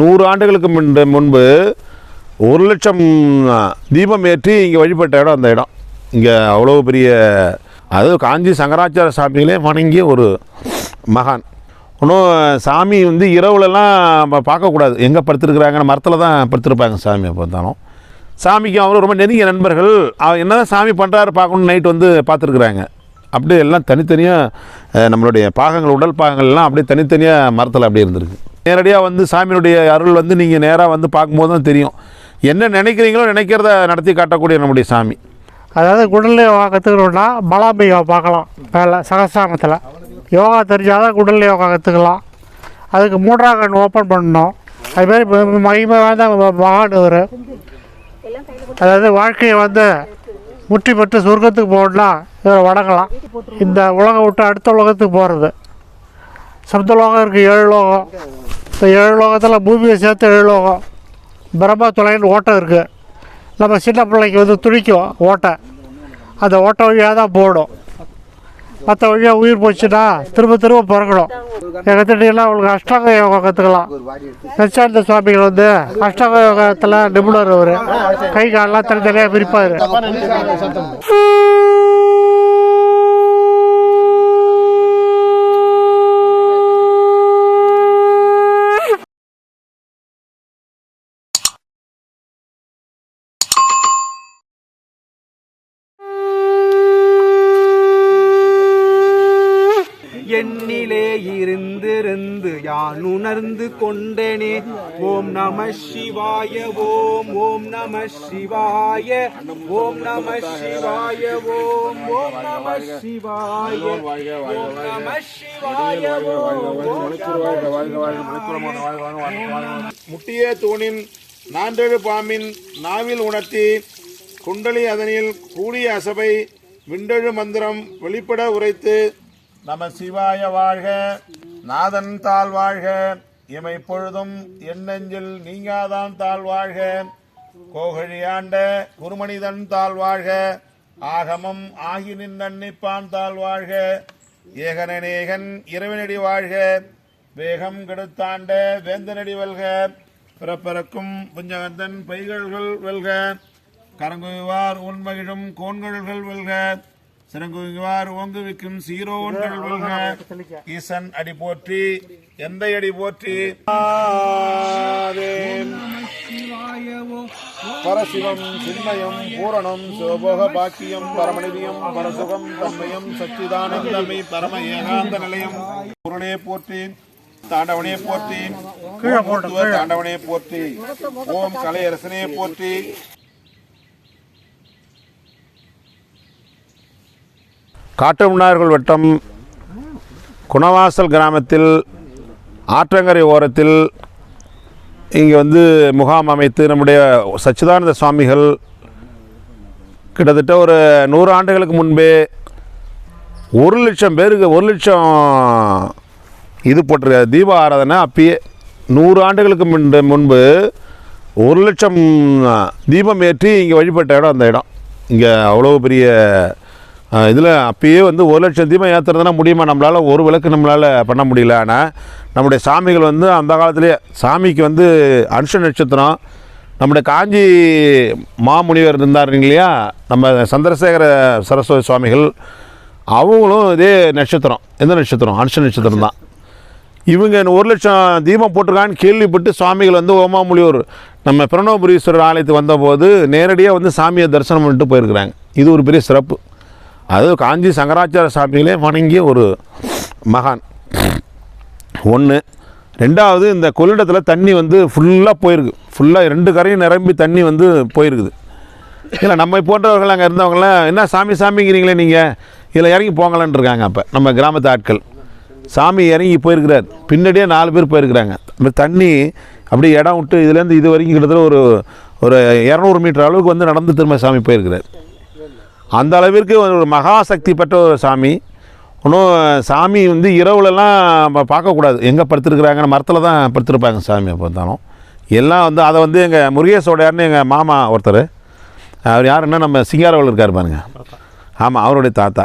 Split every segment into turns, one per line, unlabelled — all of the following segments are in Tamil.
நூறு ஆண்டுகளுக்கு முன்பு முன்பு ஒரு லட்சம் தீபம் ஏற்றி இங்கே வழிபட்ட இடம் அந்த இடம். இங்கே அவ்வளோ பெரிய அதாவது காஞ்சி சங்கராச்சார சாமிகளே வணங்கிய ஒரு மகான். இன்னும் சாமி வந்து இரவுலலாம் நம்ம பார்க்கக்கூடாது. எங்கே படுத்துருக்குறாங்கன்னு மரத்தில் தான் படுத்திருப்பாங்க சாமியை பார்த்தாலும். சாமிக்கு அவரும் ரொம்ப நெருங்கிய நண்பர்கள். அவர் என்ன தான் சாமி பண்ணுறாரு பார்க்கணும்னு நைட் வந்து பார்த்துருக்குறாங்க. அப்படியே எல்லாம் தனித்தனியாக நம்மளுடைய பாகங்கள் உடல் பாகங்கள்லாம் அப்படியே தனித்தனியாக மரத்தில் அப்படியே இருந்திருக்கு. நேரடியாக வந்து சாமியினுடைய அருள் வந்து நீங்கள் நேராக வந்து பார்க்கும்போது தான் தெரியும். என்ன நினைக்கிறீங்களோ நினைக்கிறத நடத்தி காட்டக்கூடிய நம்முடைய சாமி.
அதாவது குடல் யோகா கற்றுக்கணுன்னா பலாபி யோகா பார்க்கலாம். மேலே சகசிராமத்தில் யோகா தெரிஞ்சால் தான் குடல் யோகா கற்றுக்கலாம் அதுக்கு மூன்றாம் கண் ஓப்பன் பண்ணணும். அதுமாரி மகிமை வாய்ந்த மகான் இவர். அதாவது வாழ்க்கையை வந்து முற்றி பெற்று சொர்க்கத்துக்கு போகணுன்னா இவரை வணங்கலாம். இந்த உலகம் விட்டு அடுத்த உலகத்துக்கு போகிறது சப்த லோகம் இருக்குது ஏழு லோகம். இந்த ஏழு லோகத்தில் பூமியை சேர்த்து ஏழு லோகம் பிரம்மா துளைன்னு ஓட்டம் இருக்குது நம்ம சின்ன பிள்ளைக்கு வந்து துடிக்கும் ஓட்டை. அந்த ஓட்டை வழியாக தான் போடும் மற்ற வழியாக உயிர் போச்சுன்னா திரும்ப திரும்ப பிறக்கணும். எங்கள் திட்டியெல்லாம் அவங்களுக்கு அஷ்டாங்க யோகா கற்றுக்கலாம் நிச்சானந்த சுவாமிகள் வந்து அஷ்டாங்க யோகத்தில் நிபுணர் அவர். கை காலெல்லாம் தனித்தனியாக பிரிப்பார்
எண்ணிலே இருந்திருந்து யான் உணர்ந்து கொண்டேனே? ஓம் நம சிவாய ஓம் ஓம் நம சிவாய ஓம் நம சிவாய ஓம் ஓம் நம சிவாய ஓம் நம சிவாய
முட்டிய தூணின் நான்றெழு பாம்பின் நாவில் உணர்த்தி குண்டலி அதனில் கூடிய அசபை விண்டெழு மந்திரம் வெளிப்பட உரைத்து நம சிவாய வாழ்க நாதன் தாழ் வாழ்க இமை பொழுதும் எண்ணெஞ்சில் நீங்காதான் தாழ் வாழ்க கோகழியாண்ட குருமனிதன் தாழ் வாழ்க ஆகமம் ஆகி நின்னிப்பான் தாழ் வாழ்க ஏகனநேகன் இறைவனடி வாழ்க வேகம் கெடுத்தாண்ட வேந்தனடி வெல்க பிறப்பறக்கும் புஞ்சகந்தன் பைகள்கள் வெல்க கரங்குவார் உண்மகிழும் கோன்கள்கள் வெல்க சிறங்குவார் ஓங்குவிக்கும் சீரோன்கள் வெல்க ஈசன் அடி போற்றி எந்த அடி போற்றி. பரசிவம் சின்மயம் பூரணம் சிவபோக பாக்கியம் பரமநிதியம் பரசுகம் தன்மயம் சச்சிதானந்தமை பரம ஏகாந்த நிலையம். பூரணே போற்றி தாண்டவனே போற்றி தாண்டவனே போற்றி ஓம் கலையரசனே போற்றி. காட்டுமன்னார்கள் வட்டம் குணவாசல் கிராமத்தில் ஆற்றங்கரை ஓரத்தில் இங்கே வந்து முகாம் அமைத்து நம்முடைய சச்சிதானந்த சுவாமிகள் கிட்டத்தட்ட ஒரு நூறு ஆண்டுகளுக்கு முன்பே ஒரு லட்சம் பேருக்கு ஒரு லட்சம் இது போட்டிருக்க தீப ஆராதனை அப்பயே நூறு ஆண்டுகளுக்கு முன்பு முன்பு ஒரு லட்சம் தீபம் ஏற்றி இங்கே வழிபட்ட இடம் அந்த இடம். இங்கே அவ்வளோ பெரிய இதில் அப்பயே வந்து ஒரு லட்சம் தீபம் ஏற்றுறதுனா முடியுமா? நம்மளால் ஒரு விளக்கு நம்மளால் பண்ண முடியல. ஆனால் நம்முடைய சாமிகள் வந்து அந்த காலத்திலே சாமிக்கு வந்து அனுஷ நட்சத்திரம் நம்முடைய காஞ்சி மாமுனிவர் இருந்தார் இல்லையா? நம்ம சந்திரசேகர சரஸ்வதி சுவாமிகள் அவங்களும் இதே நட்சத்திரம். எந்த நட்சத்திரம்? அனுஷ நட்சத்திரம் தான். இவங்க ஒரு லட்சம் தீபம் போட்டிருக்கான்னு கேள்விப்பட்டு சுவாமிகள் வந்து ஓமாமுலியூர் நம்ம பிரணவபுரீஸ்வரர் ஆலயத்துக்கு வந்தபோது நேரடியாக வந்து சாமியை தரிசனம் பண்ணிட்டு போயிருக்கிறாங்க. இது ஒரு பெரிய சிறப்பு. அது காஞ்சி சங்கராச்சார சாமிகளே வணங்கிய ஒரு மகான். ஒன்று ரெண்டாவது இந்த கொள்ளிடத்தில் தண்ணி வந்து ஃபுல்லாக போயிருக்கு. ஃபுல்லாக ரெண்டு கரையும் நிரம்பி தண்ணி வந்து போயிருக்குது. இல்லை நம்மை போன்றவர்கள் அங்கே இருந்தவங்களாம் என்ன சாமி சாமிங்கிறீங்களே நீங்கள் இதில் இறங்கி போங்களான்னு இருக்காங்க அப்போ நம்ம கிராமத்து ஆட்கள். சாமி இறங்கி போயிருக்கிறார். பின்னாடியே நாலு பேர் போயிருக்கிறாங்க. அந்த தண்ணி அப்படியே இடம் விட்டு இதுலேருந்து இது வரைக்கும் கிட்டத்தட்ட ஒரு ஒரு இரநூறு மீட்டர் அளவுக்கு வந்து நடந்து திரும்ப சாமி போயிருக்கிறார். அந்த அளவிற்கு ஒரு மகாசக்தி பெற்ற ஒரு சாமி. இன்னும் சாமி வந்து இரவுலலாம் நம்ம பார்க்கக்கூடாது. எங்கே படுத்துருக்குறாங்கன்னு மரத்தில் தான் படுத்துருப்பாங்க சாமி அப்போ பார்த்தாலும் எல்லாம் வந்து அதை வந்து எங்கள் முருகேசோடையார்னு எங்கள் மாமா ஒருத்தர். அவர் யாருன்னா நம்ம சிங்காரவள் இருக்கார் பாருங்க. ஆமாம் அவருடைய தாத்தா.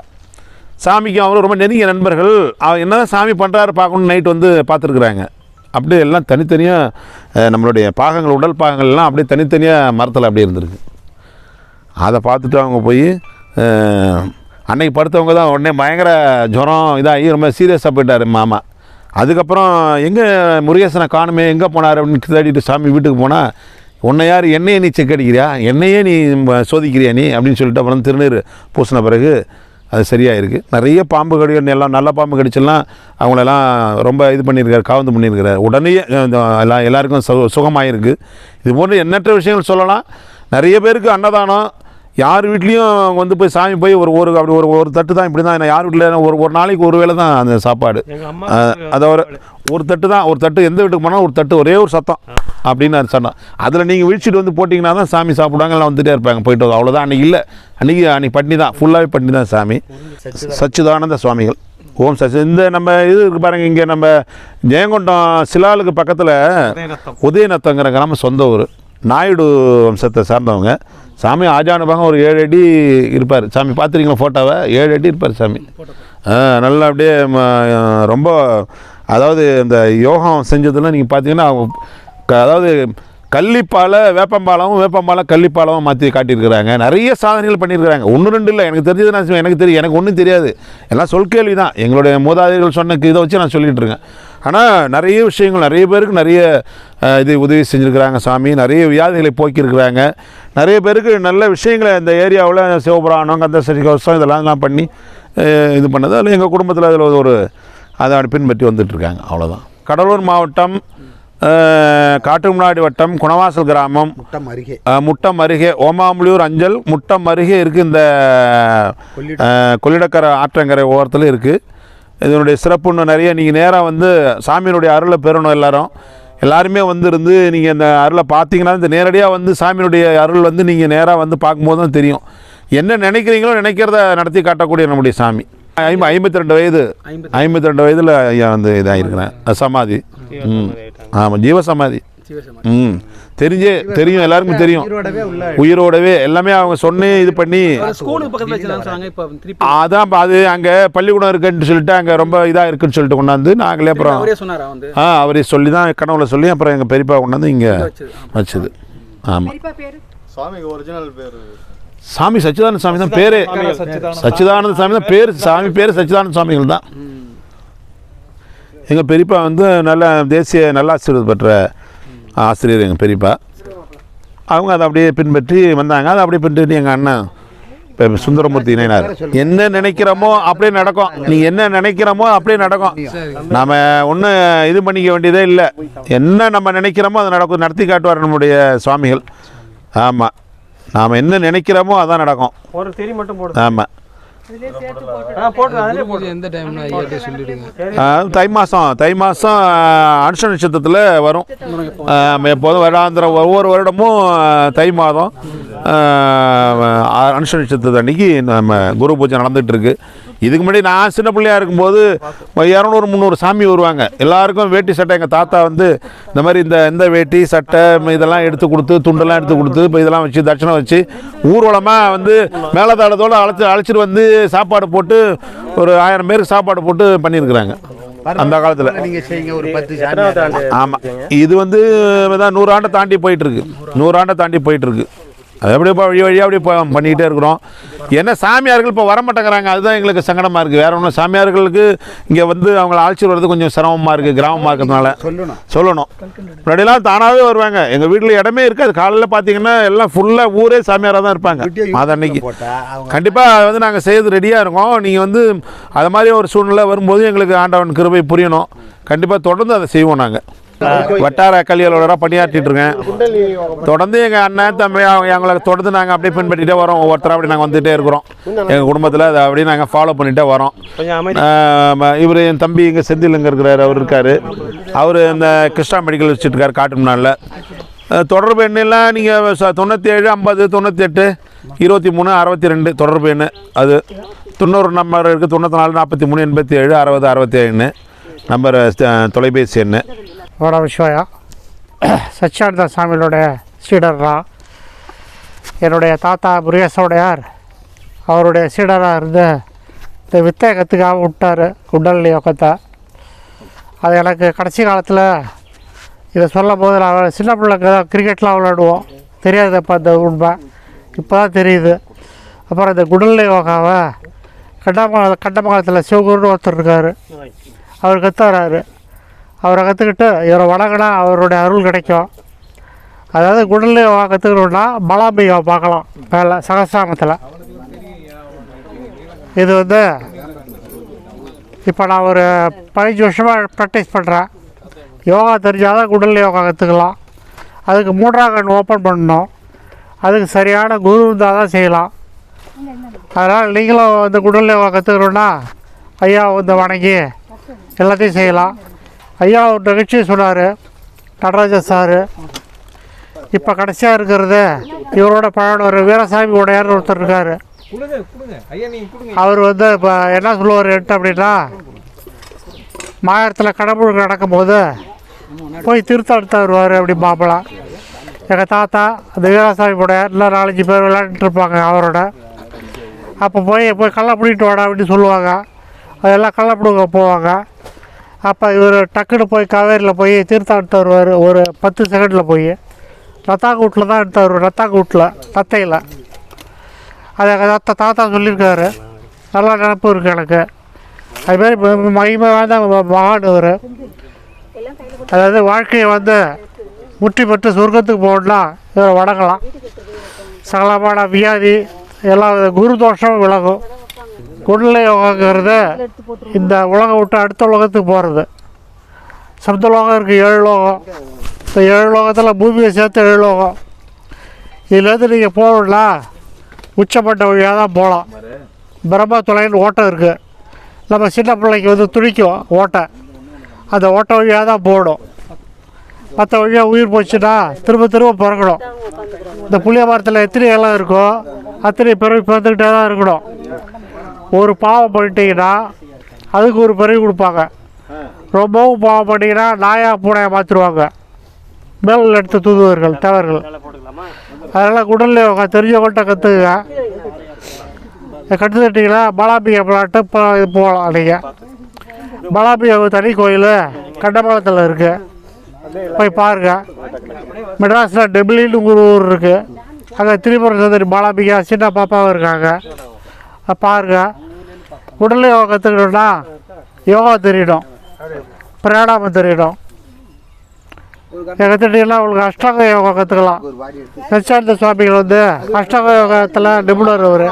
சாமிக்கு அவரும் ரொம்ப நெருங்கிய நண்பர்கள். அவர் என்ன தான் சாமி பண்ணுறாரு பார்க்கணும்னு நைட் வந்து பார்த்துருக்குறாங்க. அப்படியே எல்லாம் தனித்தனியாக நம்மளுடைய பாகங்கள் உடல் பாகங்கள் எல்லாம் அப்படியே தனித்தனியாக மரத்தில் அப்படியே இருந்திருக்கு. அதை பார்த்துட்டு அவங்க போய் அன்னைக்கு படுத்தவங்க தான் உடனே பயங்கர ஜுரம் இதாகி ரொம்ப சீரியஸாக போயிட்டார் மாமா. அதுக்கப்புறம் எங்கே முருகேசனை காணுமே எங்கே போனார் அப்படின்னு தேடிட்டு சாமி வீட்டுக்கு போனால் உன்னை யார் என்னையே நீ செக் அடிக்கிறியா? என்னையே நீ சோதிக்கிறியா நீ? அப்படின்னு சொல்லிட்டு அப்புறம் திருநீர் பூசின பிறகு அது சரியாயிருக்கு. நிறைய பாம்பு கடிகள் எல்லாம் நல்ல பாம்பு கடிச்செல்லாம் அவங்களெல்லாம் ரொம்ப இது பண்ணியிருக்காரு காவந்து பண்ணியிருக்காரு. உடனே இந்த எல்லாம் எல்லாருக்கும் சு சுகமாயிருக்கு. இது போன்று எண்ணற்ற விஷயங்கள் சொல்லலாம். நிறைய பேருக்கு அன்னதானம் யார் வீட்லேயும் வந்து போய் சாமி போய் ஒரு ஒரு அப்படி ஒரு ஒரு தட்டு தான் இப்படி தான் யார் வீட்டில் ஒரு ஒரு நாளைக்கு ஒரு வேளை தான் அந்த சாப்பாடு. அதை ஒரு ஒரு தட்டு தான் ஒரு தட்டு எந்த வீட்டுக்கு போனாலும் ஒரு தட்டு ஒரே ஒரு சத்தம் அப்படின்னு நான் சொன்னேன். அதில் நீங்கள் விழிச்சிட்டு வந்து போட்டிங்கன்னா தான் சாமி சாப்பிடுவாங்க எல்லாம் வந்துட்டே இருப்பாங்க போயிட்டு வந்து அவ்வளோதான் அன்றைக்கி இல்லை. அன்றைக்கி அன்றைக்கி பட்னி தான். ஃபுல்லாகவே பட்னி தான் சாமி. சச்சிதானந்த. சுவாமிகள். ஓம் சச்சி இந்த நம்ம இது இருக்கு பாருங்க இங்கே நம்ம ஜெயங்கொண்டம் சிலாலுக்கு பக்கத்தில். உதயநத்தங்கிற கிராமம் சொந்த ஊர். நாயுடு வம்சத்தை சார்ந்தவங்க. சாமி ஆஜானுபாகம் ஒரு ஏழு அடி இருப்பார். சாமி பார்த்துருக்கீங்களா ஃபோட்டோவை ஏழு அடி இருப்பார் சாமி. நல்லா அப்படியே ரொம்ப அதாவது இந்த யோகம் செஞ்சதெல்லாம் நீங்கள் பார்த்தீங்கன்னா க- அதாவது கள்ளிப்பாலை வேப்பம்பாலமும் வேப்பம்பாலை கள்ளிப்பாலமும் மாற்றி காட்டியிருக்கிறாங்க. நிறைய சாதனைகள் பண்ணியிருக்கிறாங்க. ஒன்று ரெண்டு இல்லை. எனக்கு தெரிஞ்சது நான் எனக்கு தெரியும். எனக்கு ஒன்றும் தெரியாது. எல்லாம் சொல் கேள்வி தான் எங்களுடைய மூதாதைகள் சொன்ன இதை வச்சு நான் சொல்லிகிட்டு இருக்கேன். ஆனால் நிறைய விஷயங்கள் நிறைய பேருக்கு நிறைய இது உதவி செஞ்சுருக்கிறாங்க சாமி. நிறைய வியாதிகளை போக்கியிருக்கிறாங்க. நிறைய பேருக்கு நல்ல விஷயங்களை இந்த ஏரியாவில் சிவபுராணம் கந்தசரி கவசம் இதெல்லாம் பண்ணி இது பண்ணது. அதில் எங்கள் குடும்பத்தில் அதில் ஒரு அதை பின்பற்றி வந்துட்டுருக்காங்க. அவ்வளோதான் கடலூர் மாவட்டம் அஹ், காட்டுமன்னாடி வட்டம் குணவாசல் கிராமம்.
முட்டம் அருகே.
முட்டம் அருகே ஓமாம்புலியூர் அஞ்சல் முட்டம் அருகே இருக்குது இந்த கொள்ளிடக்கரை ஆற்றங்கரை ஓரத்தில் இருக்குது இதனுடைய சிறப்பு இன்னும் நிறைய. நீங்கள் நேராக வந்து சாமியினுடைய அருளை பெறணும் எல்லாரும். எல்லாருமே வந்து இருந்து நீங்கள் இந்த அருளை பார்த்தீங்கன்னா இந்த நேரடியாக வந்து சாமியினுடைய அருள் வந்து நீங்கள் நேராக வந்து பார்க்கும்போது தான் தெரியும். என்ன நினைக்கிறீங்களோ நினைக்கிறத நடத்தி காட்டக்கூடிய நம்முடைய சாமி. ஐம்ப ஐம்பத்தி ரெண்டு வயது. ஐம்பத்தி ரெண்டு வயதில் ஐயா வந்து இதாகிருக்கிறேன் சமாதி. ம் ஆமாம் ஜீவசமாதி. ம் தெரிஞ்சே தெரியும் எல்லாருக்கும் தெரியும்.
உயிரோடவே உள்ள
உயிரோடவே எல்லாமே அவங்க சொன்னே இது பண்ணி
ஸ்கூலுக்கு பக்கத்துல வச்சுலாம் சொன்னாங்க இப்போ திருப்பி
அதான் இப்ப அது அங்கே பள்ளிக்கூடம் இருக்குன்னு சொல்லிட்டு அங்கே ரொம்ப இதாக இருக்குன்னு சொல்லிட்டு கொண்டாந்து நாங்களே அப்புறம்
அவரே சொன்னாரா வந்து?
ஆ அவரே சொல்லி தான் கனவுல சொல்லி அப்புறம் எங்கள் பெரியப்பா கொண்டாந்து இங்கே
வச்சது.
ஆமாம்
பேர்?
சாமி சச்சிதானந்த சாமி தான் பேரு. சச்சிதானந்த சாமி. தான் பேர். சாமி பேர் சச்சிதானந்த சுவாமிகள் தான். எங்கள் பெரியப்பா வந்து நல்ல தேசிய நல்லாசிரியர் பெற்ற ஆசிரியர் எங்கள் பெரியப்பா. அவங்க அதை அப்படியே பின்பற்றி வந்தாங்க. அதை அப்படியே பின்பற்றி எங்கள் அண்ணன் இப்போ சுந்தரமூர்த்தி இணைனார். என்ன நினைக்கிறோமோ அப்படியே நடக்கும். நீ என்ன நினைக்கிறோமோ அப்படியே நடக்கும். நாம் ஒன்றும் இது பண்ணிக்க வேண்டியதே இல்லை. என்ன நம்ம நினைக்கிறோமோ அது நடக்கும். நடத்தி காட்டுவார் நம்முடைய சுவாமிகள். ஆமாம் நாம் என்ன நினைக்கிறோமோ அதான் நடக்கும்.
ஒரு திரி மட்டும் போடு.
ஆமாம் தை மாதம் தை மாதம் அனுஷ நட்சத்திரத்தில் வரும். எப்போதும் வருடாந்திரம் ஒவ்வொரு வருடமும் தை மாதம். அனுஷ நட்சத்திரத்து அன்னைக்கு நம்ம குரு பூஜை நடந்துகிட்டு இருக்கு. இதுக்கு முன்னாடி நான் சின்ன பிள்ளையா இருக்கும்போது இரநூறு முந்நூறு சாமி வருவாங்க. எல்லாருக்கும் வேட்டி சட்டை. எங்கள் தாத்தா வந்து இந்த மாதிரி இந்த இந்த வேட்டி சட்டை இதெல்லாம் எடுத்து கொடுத்து துண்டெல்லாம் எடுத்து கொடுத்து இப்போ இதெல்லாம் வச்சு தட்சணை வச்சு ஊர்வலமாக வந்து மேலதாளத்தோடு அழைச்சி அழைச்சிட்டு வந்து சாப்பாடு போட்டு ஒரு ஆயிரம் பேருக்கு சாப்பாடு போட்டு பண்ணியிருக்கிறாங்க. அந்த காலத்தில். ஆமாம் இது வந்து தான் நூறாண்டை தாண்டி போயிட்டு இருக்கு. நூறாண்டை தாண்டி போயிட்டு இருக்கு. அது அப்படியே இப்போ வழி வழியாக அப்படியே பண்ணிக்கிட்டே இருக்கிறோம். என்ன சாமியார்கள் இப்போ வரமாட்டேங்கிறாங்க. அதுதான் எங்களுக்கு சங்கடமாக இருக்குது வேற ஒன்றும் சாமியார்களுக்கு இங்கே வந்து அவங்கள அழைச்சிட்டு வர்றது கொஞ்சம் சிரமமாக இருக்குது கிராமமாக இருக்கிறதுனால.
சொல்லணும்.
சொல்லணும். முன்னாடிலாம் தானாகவே வருவாங்க. எங்கள் வீட்டில் இடமே இருக்காது. காலையில் பார்த்தீங்கன்னா எல்லாம் ஃபுல்லாக ஊரே சாமியாராக தான் இருப்பாங்க. மாத அன்னைக்கு. கண்டிப்பாக அதை வந்து நாங்கள் செய்யறது ரெடியாக இருக்கோம். நீங்கள் வந்து அது மாதிரி ஒரு சூழ்நிலை வரும்போது எங்களுக்கு ஆண்டவன் கிருபை புரியணும். கண்டிப்பாக தொடர்ந்து அதை செய்வோம் நாங்கள் வட்டார கல்வியாளராக பணியாற்றிட்டு இருக்கேன். தொடர்ந்து எங்கள் அண்ணன் தம்பி அவங்க எங்களை தொடர்ந்து நாங்கள் அப்படியே பின்பற்றிட்டே வரோம். ஒவ்வொருத்தராக அப்படி நாங்கள் வந்துகிட்டே இருக்கிறோம். எங்கள் குடும்பத்தில் அதை அப்படியே நாங்கள் ஃபாலோ பண்ணிகிட்டே வரோம். இவர் என் தம்பி இங்கே செந்தில் இங்கே இருக்கிறார் அவர் இருக்கார். அவர் இந்த கிருஷ்ணா மெடிக்கல் வச்சுட்டு இருக்கார் காட்டுமனாலில் தொடர்பு எண்ணெல்லாம் நீங்கள் தொண்ணூற்றி ஏழு ஐம்பது தொண்ணூற்றி எட்டு இருபத்தி மூணு அறுபத்தி ரெண்டு தொடர்பு எண்ணு அது. தொண்ணூறு நம்பர் இருக்குது தொண்ணூற்றி நாலு நாற்பத்தி மூணு எண்பத்தி ஏழு அறுபது அறுபத்தி ஏழு நம்பர் தொலைபேசி என்ன
வட விஷயா சச்சியானந்த சாமிகளுடைய சீடர்ரா. என்னுடைய தாத்தா முருகேசோடையார் அவருடைய சீடராக இருந்து இந்த வித்தை கற்றுக்காக விட்டார் குண்டல் யோகத்தை. அது எனக்கு கடைசி காலத்தில் இதை சொல்லும் போது நான் சின்ன பிள்ளைங்க தான் கிரிக்கெட்லாம் விளையாடுவோம். தெரியாது அப்போ அந்த உண்மை. இப்போ தான் தெரியுது. அப்புறம் இந்த குடல்நிலை யோகாவை கண்டமங்கலத்தில் கண்டமங்கலத்தில் சிவகுருன்னு ஒருத்தர் இருக்கார். அவர் கற்றுறாரு அவரை கற்றுக்கிட்டு இவரை வணங்கினா அவருடைய அருள் கிடைக்கும். அதாவது குடல்ல யோகா கற்றுக்கணுன்னா பலாம்பிகா பார்க்கலாம் மேலே சகசிராமத்தில் இது வந்து இப்போ நான் ஒரு பதினஞ்சு வருஷமாக ப்ராக்டிஸ் பண்ணுறேன் யோகா தெரிஞ்சால் தான் குடல் யோகா கற்றுக்கலாம் அதுக்கு மூன்றாம் கண் ஓப்பன் பண்ணணும். அதுக்கு சரியான குரு இருந்தால் தான் செய்யலாம். அதனால் நீங்களும் வந்து குடல் யோகா கற்றுக்கணுன்னா ஐயா வந்து வணங்கி எல்லாத்தையும் செய்யலாம். ஐயா ஒரு நிகழ்ச்சி சொன்னார். நடராஜன் சார். இப்போ கடைசியாக இருக்கிறது இவரோட பழம் ஒரு வீரசாமி உடையார்னு ஒருத்தர் இருக்கார். அவர் வந்து இப்போ என்ன சொல்லுவார் அப்படின்னா மாயத்தில் கடவுள் நடக்கும்போது போய் திருத்தம் எடுத்து வருவார் அப்படி மாப்பிளம் எங்கள் தாத்தா அந்த வீராசாமி கூட இன்னும் நாலஞ்சு பேர் விளையாண்டுட்டு இருப்பாங்க அவரோட. அப்போ போய் போய் கள்ள பிடிட்டு வாடா அப்படின்னு சொல்லுவாங்க. அதெல்லாம் கள்ள பிடுங்க போவாங்க. அப்போ இவர் டக்குன்னு போய் காவேரியில் போய் தீர்த்தம் வருவார். ஒரு பத்து செகண்டில் போய். ரத்தாங்கூட்டில் தான் எடுத்து வருவார். ரத்தாக்கூட்டில் தத்தையில். அது எங்கள் தாத்தா தாத்தா சொல்லியிருக்காரு. நல்லா நினப்பு இருக்குது எனக்கு. அதுமாரி மகிமை வாய்ந்த மகான் அவர் அதாவது வாழ்க்கையை வந்து முற்றி பெற்று சொர்க்கத்துக்கு போகணும்னா இவரை வணங்கலாம். சகலமான வியாதி எல்லா குரு தோஷமும் விலகும். குடலை யோகாங்கிறது இந்த உலகம் விட்டு அடுத்த உலகத்துக்கு போகிறது சப்த லோகம் இருக்குது ஏழு லோகம். இந்த ஏழு லோகத்தில் பூமியை சேர்த்து ஏழு லோகம். இதுலேருந்து நீங்கள் போகணும்னா உச்சப்பட்ட வழியாக தான் போகலாம். பிரம்மா துளைன்னு ஓட்டம் இருக்குது நம்ம சின்ன பிள்ளைக்கு வந்து துடிக்கும் ஓட்டை. அந்த ஓட்டை வழியாக தான் போகணும். மற்ற வழியாக உயிர் போச்சுன்னா திரும்ப திரும்ப பிறக்கணும். இந்த புளிய மரத்தில் எத்தனை இலம் இருக்கோ அத்தனை பிறவி பிறந்துக்கிட்டே தான் இருக்கணும். ஒரு பாவம் பண்ணிட்டீங்கன்னா அதுக்கு ஒரு பிறவி கொடுப்பாங்க. ரொம்பவும் பாவம் பண்ணிங்கன்னா நாயா பூனையை மாற்றிடுவாங்க மேல் எடுத்து தூதுவர்கள் தேவர்கள். அதனால் குடல் யோகா தெரிஞ்சவங்கள்ட்ட கற்றுக்குங்க கற்றுக்கிட்டீங்கன்னா பாலாம்பிகை விளாட்டு இப்போ இது போகலாம் நீங்கள் பாலாம்பிகை தனி கோயில் கண்டமங்கலத்தில் இருக்குது போய் பாருங்க. மெட்ராஸில் டெபிலின்னு ஒரு ஊர் இருக்குது அங்கே திரிபுரம் சந்தரி பாலாம்பிகா சின்ன பாப்பாவும் இருக்காங்க. பாருங்க. உடல் யோகா கற்றுக்கணுன்னா யோகா தெரியணும் பிராணாமம் தெரியணும் கற்றுட்டீங்கன்னா உங்களுக்கு அஷ்டாங்க யோகா கற்றுக்கலாம் சச்சியானந்த சுவாமிகள் வந்து அஷ்டாங்க யோகத்தில் நிபுணர் அவர்.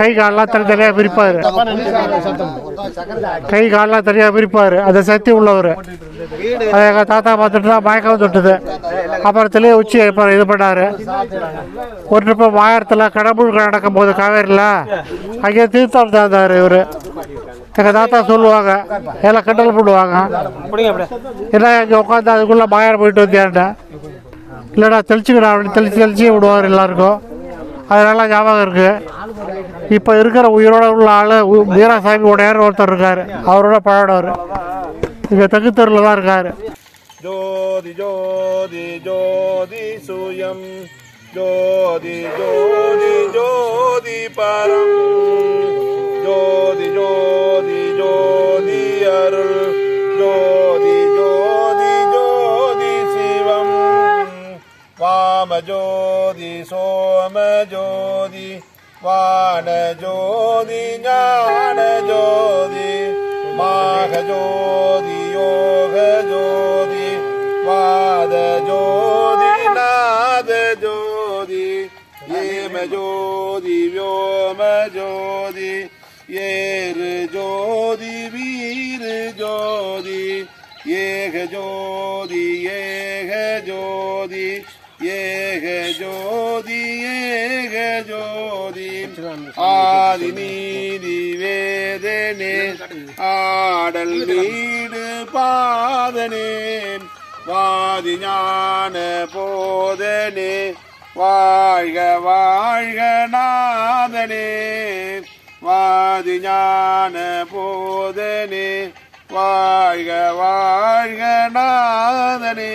கை காலெலாம் தனித்தனியாக பிரிப்பார் கை காலெலாம் தனியாக பிரிப்பார் அந்த சக்தி உள்ளவர். அதை எங்கள் தாத்தா பார்த்துட்டு தான் மயக்கம் தொட்டுது. அப்புறத்துலேயே உச்சி இப்போ இது பண்ணார். ஒரு ட்ரிப்பு மாயத்தில் கடவுள் நடக்கும்போது காவேரியில் அங்கேயே தீர்த்தம் தந்தார் இவர். எங்கள் தாத்தா சொல்லுவாங்க எல்லாம் கிண்டல்
அப்படியே
ஏன்னா இங்கே உட்காந்து அதுக்குள்ளே மாயார் போயிட்டு வந்தேன்டா இல்லைடா தெளிச்சுக்கடா அப்படின்னு தெளிச்சு தெளிச்சு விடுவார் எல்லாருக்கும். அதனால ஞாபகம் இருக்குது இப்போ இருக்கிற உயிரோட உள்ள ஆள் வீராசாமி உடையார் ஒருத்தர் இருக்கார். அவரோட பழகினவர். இங்கே தெற்கு தெருவில் தான் இருக்கார்.
ஜோதி ஜோதி ஜோதி சுயம். ஜோதி ஜோதி ஜோதி பரம். ஜோதி ஜோதி ஜோதி அருள் ஜோதி ஜோதி ஜோதி சிவம் வாம ஜோதி சோம ஜோதி வான ஜோதி ஞான ஜோதி மாக ஜோதி யோக ஜோதி வாத ஜோதி நாத ஜோதி ஏம ஜோதி व्योम ஜோதி ஏறு ஜோதி வீரு ஜோதி ஏக ஜோதி ஏக ஜோதி ஏக ஜோதி ஏக ஜோதி. ஆதி நீதி வேதனே ஆடல் வீடு பாதனே வாதி ஞான போதனே வாழ்க வாழ்க நாதனே. வாதி ஞான போதனே வாழ்க வாழ்க நாதனே.